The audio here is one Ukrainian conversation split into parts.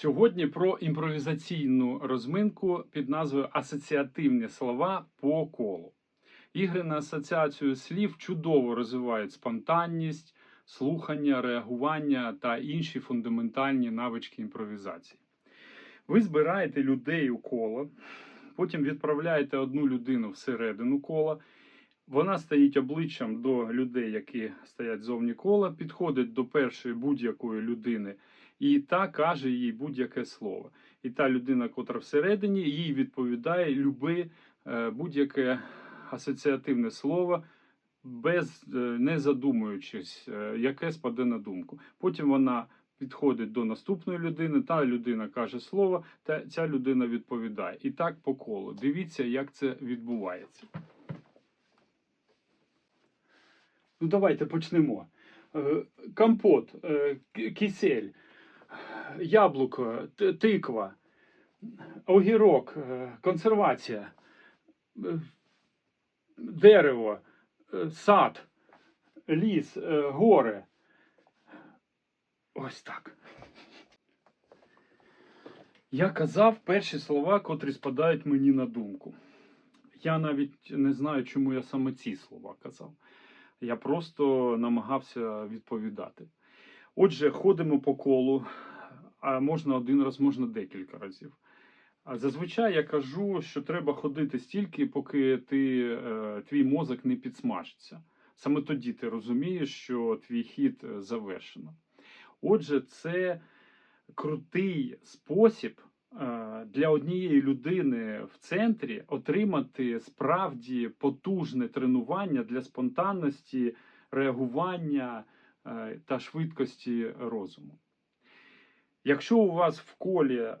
Сьогодні про імпровізаційну розминку під назвою Асоціативні слова по колу. Ігри на асоціацію слів чудово розвивають спонтанність, слухання, реагування та інші фундаментальні навички імпровізації. Ви збираєте людей у коло, потім відправляєте одну людину всередину кола. Вона стоїть обличчям до людей, які стоять зовні кола, підходить до першої будь-якої людини і та каже їй будь-яке слово. І та людина, котра всередині, їй відповідає любе е, будь-яке асоціативне слово, без е, не задумуючись, е, яке спаде на думку. Потім вона підходить до наступної людини, та людина каже слово, та ця людина відповідає. І так по колу. Дивіться, як це відбувається. Ну, давайте почнемо. Компот, кисель, яблуко, тиква, огірок, е, консервація, е, дерево, е, сад, ліс, гори. Ось так. Я казав перші слова, котрі спадають мені на думку. Я навіть не знаю, чому я саме ці слова казав. Я просто намагався відповідати. Отже, ходимо по колу, а можна один раз, можна декілька разів. Зазвичай я кажу, що треба ходити стільки, поки ти, е, твій мозок не підсмажиться. Саме тоді ти розумієш, що твій хід е, завершено. Отже, це крутий спосіб е, для однієї людини в центрі отримати справді потужне тренування для спонтанності, реагування та швидкості розуму. Якщо у вас в колі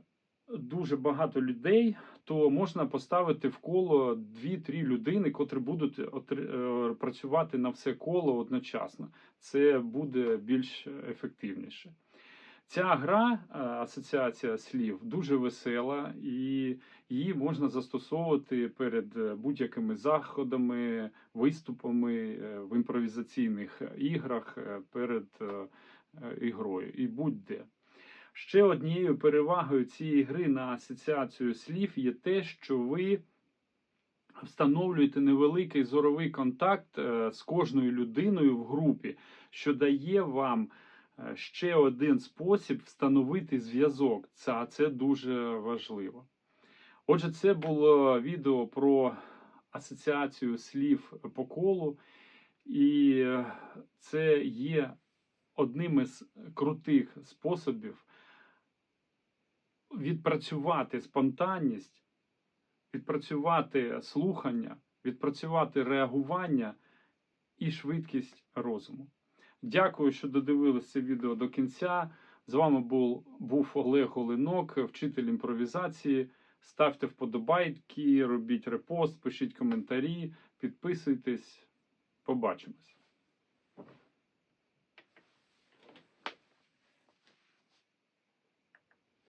дуже багато людей, то можна поставити в коло 2-3 людини, котрі будуть е, працювати на все коло одночасно. Це буде більш ефективніше. Ця гра, е, асоціація слів, дуже весела, і її можна застосовувати перед е, будь-якими заходами, виступами е, в імпровізаційних іграх перед ігрою і будь-де. Ще однією перевагою цієї гри на асоціацію слів є те, що ви встановлюєте невеликий зоровий контакт з кожною людиною в групі, що дає вам ще один спосіб встановити зв'язок. Це, це дуже важливо. Отже, це було відео про асоціацію слів по колу, і е, це є одним із крутих способів відпрацювати спонтанність, відпрацювати слухання, відпрацювати реагування і швидкість розуму. Дякую, що додивилися відео до кінця. З вами був, був Олег Голинок, вчитель імпровізації. Ставте вподобайки, робіть репост, пишіть коментарі, підписуйтесь. Побачимось.